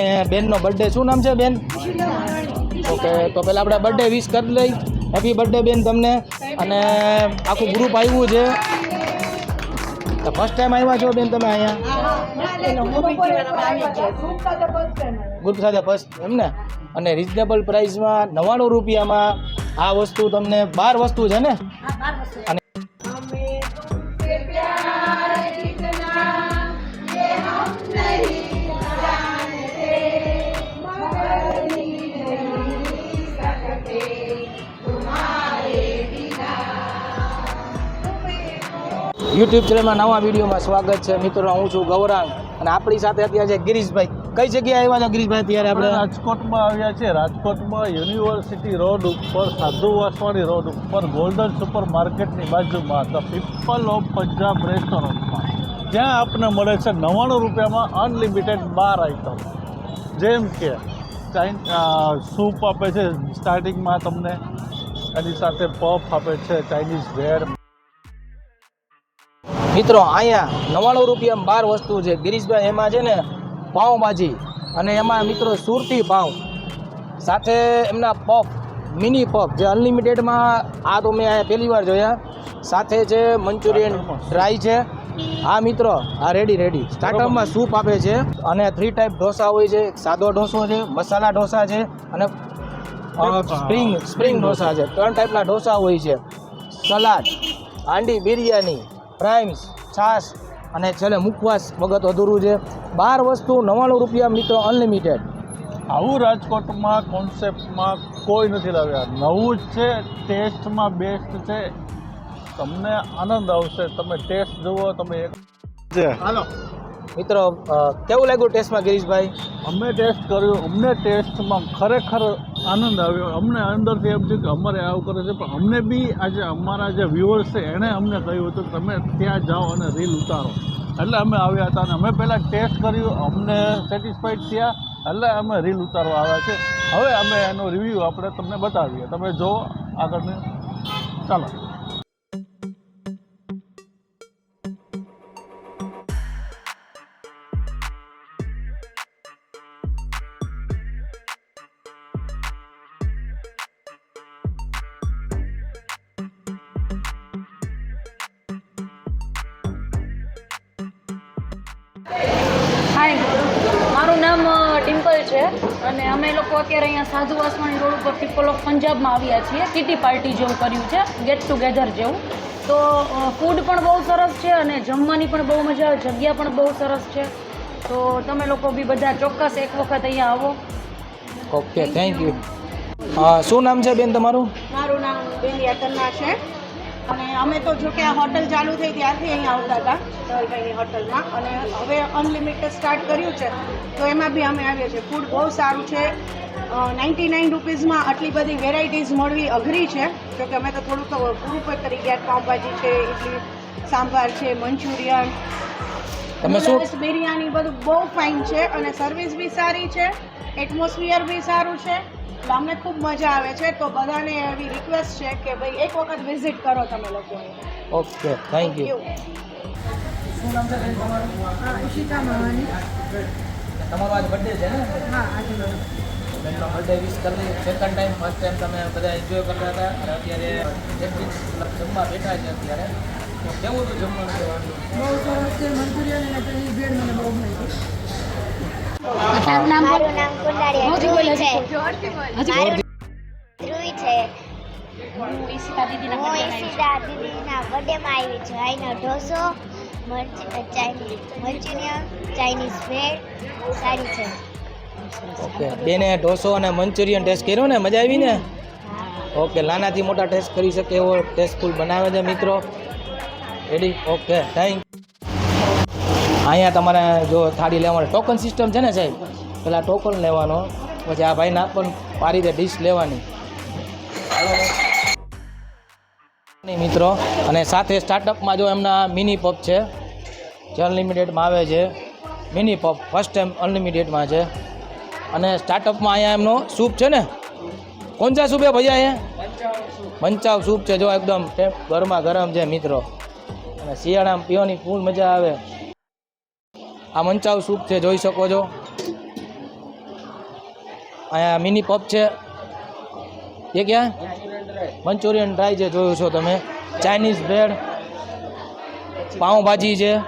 ને બેનનો બર્થડે શું નામ છે બેન? ઓકે તો પહેલાં આપણે બર્થડે વિશ કરી લઈ. હેપી બર્થડે બેન તમને. અને આખું ગ્રુપ આવ્યું છે. તો ફર્સ્ટ ટાઈમ આવ્યા છો બેન તમે અહીંયા? ગ્રુપ સાથે ફર્સ્ટ એમ ને? અને રિઝનેબલ પ્રાઇસમાં નવ્વાણું રૂપિયામાં આ વસ્તુ તમને બાર વસ્તુ છે ને? અને યુટ્યુબ ચેનલમાં નવા વિડીયોમાં સ્વાગત છે. મિત્રો, હું છું ગૌરાંગ અને આપણી સાથે અત્યારે છે ગિરીશભાઈ. કઈ જગ્યાએ આવ્યા છો ગિરીશભાઈ અત્યારે આપણે? રાજકોટમાં આવ્યા છે. રાજકોટમાં યુનિવર્સિટી રોડ ઉપર, સાધુ વાસવાણી રોડ ઉપર ગોલ્ડન સુપર માર્કેટની બાજુમાં ધ પીપલ ઓફ પંજાબ રેસ્ટોરન્ટમાં જ્યાં આપને મળે છે નવ્વાણું રૂપિયામાં અનલિમિટેડ બાર આઇટમ જેમ કે ચાઇન સૂપ આપે છે સ્ટાર્ટિંગમાં તમને. એની સાથે પફ આપે છે ચાઇનીઝ ભેળ મિત્રો અહીંયા નવ્વાણું રૂપિયા બાર વસ્તુ છે. ગિરીશભાઈ એમાં છે ને પાઉંભાજી અને એમાં મિત્રો સુરતી પાઉં. સાથે એમના પફ મિની પફ જે અનલિમિટેડમાં આ તો મેં અહીંયા પહેલી વાર જોયા. સાથે છે મંચુરિયન ડ્રાય છે. હા મિત્રો હા રેડી રેડી સ્ટાર્ટઅપમાં સૂપ આપે છે અને થ્રી ટાઈપ ઢોસા હોય છે. સાદો ઢોસો છે મસાલા ઢોસા છે અને સ્પ્રિંગ સ્પ્રિંગ ઢોસા છે. ત્રણ ટાઈપના ઢોસા હોય છે. સલાડ હાંડી બિરયાની પ્રાઇમ્સ છાશ અને છેલ્લે મુખવાસ વગત અધૂરું છે. બાર વસ્તુ નવ્વાણું રૂપિયા મિત્રો અનલિમિટેડ. આવું રાજકોટમાં કોન્સેપ્ટમાં કોઈ નથી લાવ્યા. નવું જ છે ટેસ્ટમાં બેસ્ટ છે. તમને આનંદ આવશે. તમે ટેસ્ટ જુઓ તમે એક હાલો. મિત્રો કેવું લાગ્યું ટેસ્ટમાં ગિરીશભાઈ? અમે ટેસ્ટ કર્યું. અમને ટેસ્ટમાં ખરેખર આનંદ આવ્યો. અમને અંદરથી એમ થયું કે અમારે આવું કરે છે. પણ અમને બી આજે અમારા જે વ્યુઅર્સ છે, એણે અમને કહ્યું હતું કે તમે ત્યાં જાઓ અને રીલ ઉતારો. એટલે અમે આવ્યા હતા અને અમે પહેલાં ટેસ્ટ કર્યું. અમને સેટિસ્ફાઈડ થયા. એટલે અમે રીલ ઉતારવા આવ્યા છે હવે અમે એનો રિવ્યૂ આપણે તમને બતાવીએ. તમે જુઓ આગળને. ચાલો. અને અમે લોકો અત્યારે અહીંયા સાધુ વાસવાણી રોડ ઉપર પીપલ ઓફ પંજાબમાં આવ્યા છીએ. કિટી પાર્ટી જેવું કર્યું છે ગેટ ટુગેધર જેવું. તો ફૂડ પણ બહુ સરસ છે અને જમવાની પણ બહુ મજા આવે જગ્યા પણ બહુ સરસ છે. તો તમે લોકો બી બધા ચોક્કસ એક વખત અહીંયા આવો. ઓકે થેન્ક યુ શું નામ છે બેન તમારું? મારું નામ બેન કન્ના છે. અને અમે તો જો કે આ હોટલ ચાલુ થઈ ત્યારથી અહીંયા આવતા હતા ધવલભાઈની હોટલમાં. અને હવે અનલિમિટેડ સ્ટાર્ટ કર્યું છે, તો એમાં બી અમે આવીએ છીએ. ફૂડ બહુ સારું છે. નાઇન્ટી નાઇન રૂપીઝમાં આટલી બધી વેરાયટીઝ મળવી અઘરી છે. જો કે અમે તો થોડુંક પૂરું કરી ગયા. પાઉંભાજી છે ઇડલી સાંભાર છે, મંચુરિયન તમે શું? બિરયાની બધું બહુ ફાઇન છે અને સર્વિસ બી સારી છે એટમોસ્ફિયર બી સારું છે. એટલે અમને ખૂબ મજા આવે છે. તો બધાને એવી રિક્વેસ્ટ છે કે ભાઈ એક વખત વિઝિટ કરો તમે લોકો ઓકે થેન્ક યુ તમારો? આજ બર્થડે છે ને? બેનનો બર્થડે વિશ કરી સેકન્ડ ટાઈમ ફર્સ્ટ ટાઈમ તમે બધા એન્જોય કરતા હતા. અને અત્યારે એક જમવા બેઠા છે અત્યારે. કેવું હતું જમવાનું? મારું નામ કુંડાળિયા છે. મારું ધ્રુવી છે. હું ઈશિતા દીદીના હું birthday માં આવી છું. ઈશિતા દીદીના બર્થડેમાં આવી છું. અહીંનો ઢોસો મંચુરિયન ચાઇનીઝ ભેળ સારી છે. ઓકે. બેને ઢોસો અને મંચુરિયન ટેસ્ટ કર્યો ને? મજા આવી ને? ઓકે નાનાથી મોટા ટેસ્ટ કરી શકે એવો ટેસ્ટફુલ બનાવે છે મિત્રો. રેડી ઓકે થેન્ક અહીંયા તમારે જો થાળી લેવાની ટોકન સિસ્ટમ છે ને સાહેબ, પેલા ટોકન લેવાનો, પછી આ ભાઈને પણ પારી રીતે ડીશ લેવાની. મિત્રો, અને સાથે સ્ટાર્ટઅપમાં જો એમના મિની પપ છે, જે અનલિમિટેડમાં આવે છે. મિની પપ ફર્સ્ટ ટાઈમ અનલિમિટેડમાં છે. અને સ્ટાર્ટઅપમાં અહીંયા એમનો સૂપ છે ને? કોણ સૂપ હે ભૈયા અહીંયા? મંચાવ સૂપ છે જો એકદમ ગરમા ગરમ છે, મિત્રો. અને શિયાળામાં પીવાની ફૂલ મજા આવે. આ મંચાવ સૂપ છે, જોઈ શકો છો. અહીંયા મિની પપ છે. એ ક્યાં? મંચુરિયન ડ્રાય છે, જોયું છો તમે. Chinese bread. પાઉંભાજી છે.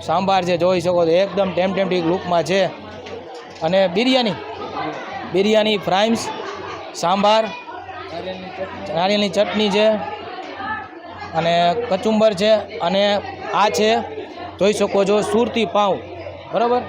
સાંભાર છે, જોઈ શકો છો. એકદમ ટેમ્પટેમ્ટિક લૂકમાં છે. અને બિરયાની. બિરયાની ફ્રાઈમ્સ સાંભાર. નારિયેળની ચટણી છે. અને કચુંબર છે અને આ છે, જોઈ શકો છો, સુરતી પાઉં. બરાબર?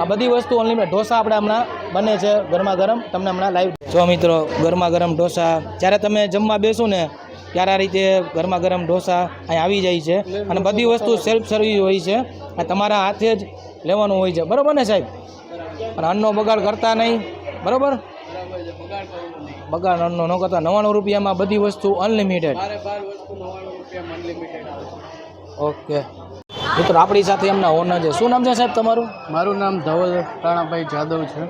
આ બધી વસ્તુ અનલિમિટેડ ઢોસા આપણે હમણાં બને છે, ગરમા ગરમ. તમને હમણાં લાઈવ જો મિત્રો, ગરમા ગરમ ઢોસા. જ્યારે તમે જમવા બેસો ને, ત્યારે આ રીતે ગરમા ગરમ ઢોસા અહીં આવી જાય છે. અને બધી વસ્તુ સેલ્ફ સર્વિસ હોય છે. અને તમારા હાથે જ લેવાનું હોય છે. બરાબર ને સાહેબ? અને અન્નનો બગાડ કરતા નહીં. બરાબર? બગાડ અન્નનો ન કરતા. નવ્વાણું રૂપિયામાં બધી વસ્તુ અનલિમિટેડ ઓકે. મિત્રો આપણી સાથે એમના ઓનર છે. શું નામ છે સાહેબ તમારું? મારું નામ ધવલ રાણાભાઈ જાદવ છે.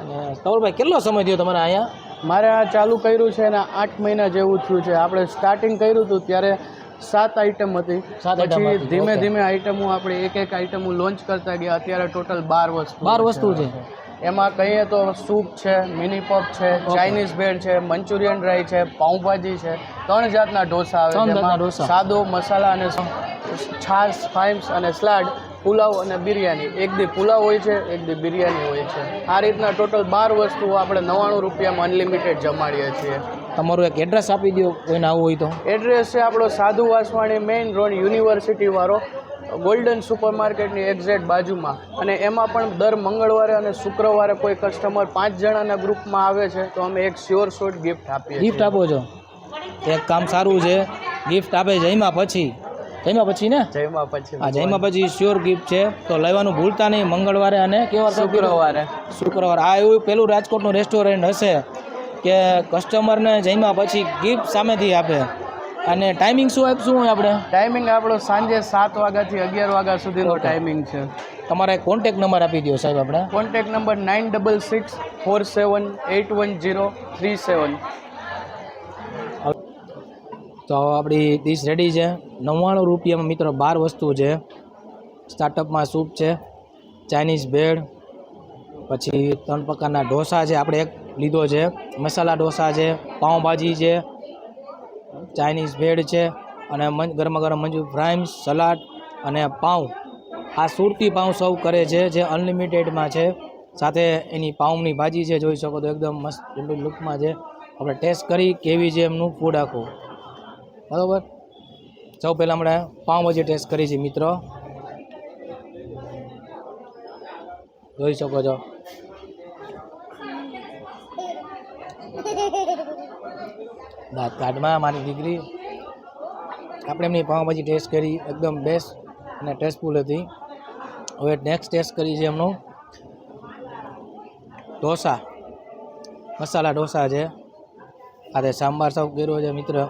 અને ધવલભાઈ કેટલો સમય થયો તમારે અહીંયા? મારે આ ચાલુ કર્યું છે અને આઠ મહિના જેવું થયું છે. આપણે સ્ટાર્ટિંગ કર્યું હતું ત્યારે સાત આઈટમ હતી. પછી ધીમે ધીમે આઈટમો આપણે એક એક આઈટમો લોન્ચ કરતા ગયા. અત્યારે ટોટલ બાર વસ્તુ બાર વસ્તુ છે. એમાં કહીએ તો સૂપ છે મિની પફ છે ચાઇનીઝ ભેળ છે મંચુરિયન ડ્રાય છે પાઉંભાજી છે ત્રણ જાતના ઢોસા આવે છે. સાદો મસાલા અને છાશ ફાઇમ્સ અને સ્લાડ પુલાવ અને બિરયાની. એક દી પુલાવ હોય છે એક દી બિરયાની હોય છે. આ રીતના ટોટલ બાર વસ્તુઓ આપણે નવ્વાણું રૂપિયામાં અનલિમિટેડ જમાડીએ છીએ. તમારું એક એડ્રેસ આપી દો કોઈને આવવું હોય તો. એડ્રેસ છે આપણો Sadhu Vaswani main road university વાળો ગોલ્ડન સુપર માર્કેટની એક્ઝેક્ટ બાજુમાં. અને એમાં પણ દર મંગળવારે અને શુક્રવારે કોઈ કસ્ટમર પાંચ જણાના ગ્રુપમાં આવે છે તો અમે એક શ્યોર શોર્ટ ગિફ્ટ આપીએ ગિફ્ટ આપો છો? એક કામ સારું છે ગિફ્ટ આપે જયમાં પછી. જમ્યા પછી ને? જયમાં પછી. હા જઈમાં પછી શ્યોર ગિફ્ટ છે તો લેવાનું ભૂલતા નહીં મંગળવારે અને કેવા શુક્રવારે. શુક્રવારે. આ એવું પેલું રાજકોટનું રેસ્ટોરન્ટ હશે કે કસ્ટમરને જમ્યા પછી ગિફ્ટ સામેથી આપે. અને ટાઈમિંગ શું આપશું હોય આપણે? ટાઈમિંગ આપણો સાંજે સાત વાગ્યાથી અગિયાર વાગ્યા સુધીનો ટાઈમિંગ છે. તમારે કોન્ટેક નંબર આપી દો સાહેબ આપણે. Contact number nine double six four seven eight one zero three seven તો આપણી ડીશ રેડી છે. નવ્વાણું રૂપિયામાં મિત્રો બાર વસ્તુ છે. સ્ટાર્ટઅપમાં સૂપ છે. ચાઇનીઝ ભેળ પછી ત્રણ પ્રકારના ઢોસા છે. આપણે એક લીધો છે. મસાલા ઢોસા છે. પાઉંભાજી છે. ચાઇનીઝ ભેળ છે અને ગરમા ગરમ મંજુ ફ્રાઈમ્સ સલાડ અને પાઉં. આ સુરતી પાઉં સર્વ કરે છે, જે અનલિમિટેડમાં છે. સાથે એની પાઉંની ભાજી છે, જોઈ શકો તો એકદમ મસ્ત લુકમાં છે. આપણે ટેસ્ટ કરી કેવી છે એમનું ફૂડ આખું. બરાબર? સૌ પહેલાં આપણે પાઉંભાજી ટેસ્ટ કરી છે, મિત્રો. જોઈ શકો છો. કાઢમાં મારી દીકરી. આપણે એમની પાઉંભાજી ટેસ્ટ કરી, એકદમ બેસ્ટ અને ટેસ્ટફુલ હતી. હવે નેક્સ્ટ ટેસ્ટ કરી છે એમનું. ઢોસા. મસાલા ઢોસા છે. આજે સાંભાર સૌ કર્યો છે મિત્ર.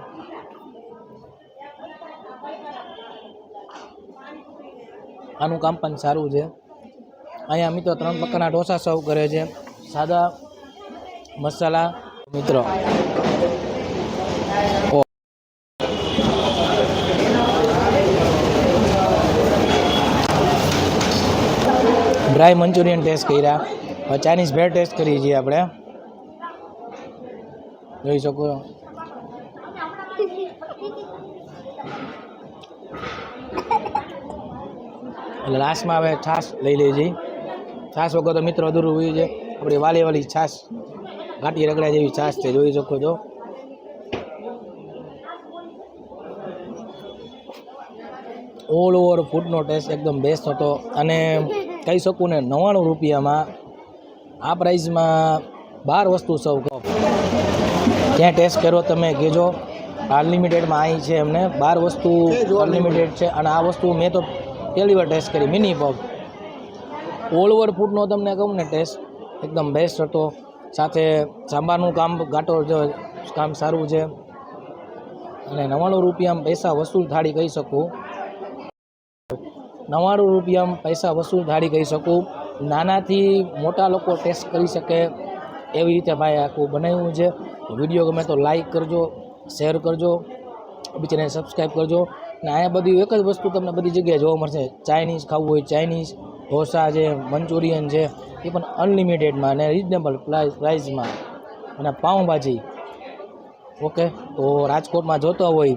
આનું કામ પણ સારું છે. અહીંયા મિત્રો ત્રણ પ્રકારના ઢોસા સર્વ કરે છે. સાદા મસાલા, મિત્રો. ડ્રાય મંચુરિયન ટેસ્ટ કર્યા. ચાઇનીઝ ભેળ ટેસ્ટ કરીએ છીએ આપણે. જોઈ શકો એટલે લાસ્ટમાં હવે છાશ લઈ લઈએ છીએ છાશ વગર તો મિત્રો અધૂરું હોય છે. આપણી વાલી વાલી છાશ ઘાટી રગડા જેવી છાશ છે. જોઈ શકો છો. ઓલ ઓવર ફૂડનો ટેસ્ટ એકદમ બેસ્ટ હતો. અને કહી શકું ને, નવ્વાણું રૂપિયામાં આ પ્રાઇસમાં બાર વસ્તુ સૌ કહો ત્યાં ટેસ્ટ કર્યો તમે કહેજો. અનલિમિટેડમાં અહીં છે એમને. બાર વસ્તુ અનલિમિટેડ છે. અને આ વસ્તુ મેં તો પહેલી વાર ટેસ્ટ કરી. મિની પગ ઓલ ઓવર ફૂડનો તમને કહું ને ટેસ્ટ એકદમ બેસ્ટ હતો. સાથે સાંભારનું કામ ઘાટો કામ સારું છે. અને નવ્વાણું રૂપિયામાં પૈસા વસૂલ થાળી કહી શકું. નવ્વાણું રૂપિયામાં પૈસા વસૂલ થાળી કહી શકું. નાનાથી મોટા લોકો ટેસ્ટ કરી શકે એવી રીતે ભાઈ આખું બનાવ્યું છે. વીડિયો ગમે તો લાઈક કરજો શેર કરજો બીજાને સબસ્ક્રાઈબ કરજો. અને અહીંયા બધી એક જ વસ્તુ તમને બધી જગ્યાએ જોવા મળશે. ચાઇનીઝ ખાવું હોય ચાઇનીઝ ઢોસા છે, મંચુરિયન છે, એ પણ અનલિમિટેડમાં અને રિઝનેબલ પ્રાઇસમાં અને પાઉંભાજી. ઓકે, તો રાજકોટમાં જોતો હોય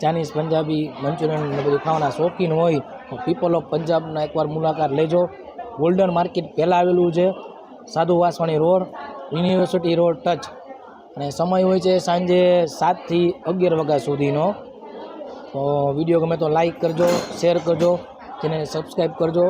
ચાઇનીઝ પંજાબી મંચુરિયન બધું ખાવાના શોખીન હોય પીપલ ઓફ પંજાબના એકવાર મુલાકાત લેજો. ગોલ્ડન માર્કેટ પહેલાં આવેલું છે, Sadhu Vaswani road university road touch અને સમય હોય છે સાંજે સાતથી અગિયાર વાગ્યા સુધીનો. તો વીડિયો ગમે તો લાઈક કરજો શેર કરજો, ચેનલને સબસ્ક્રાઈબ કરજો.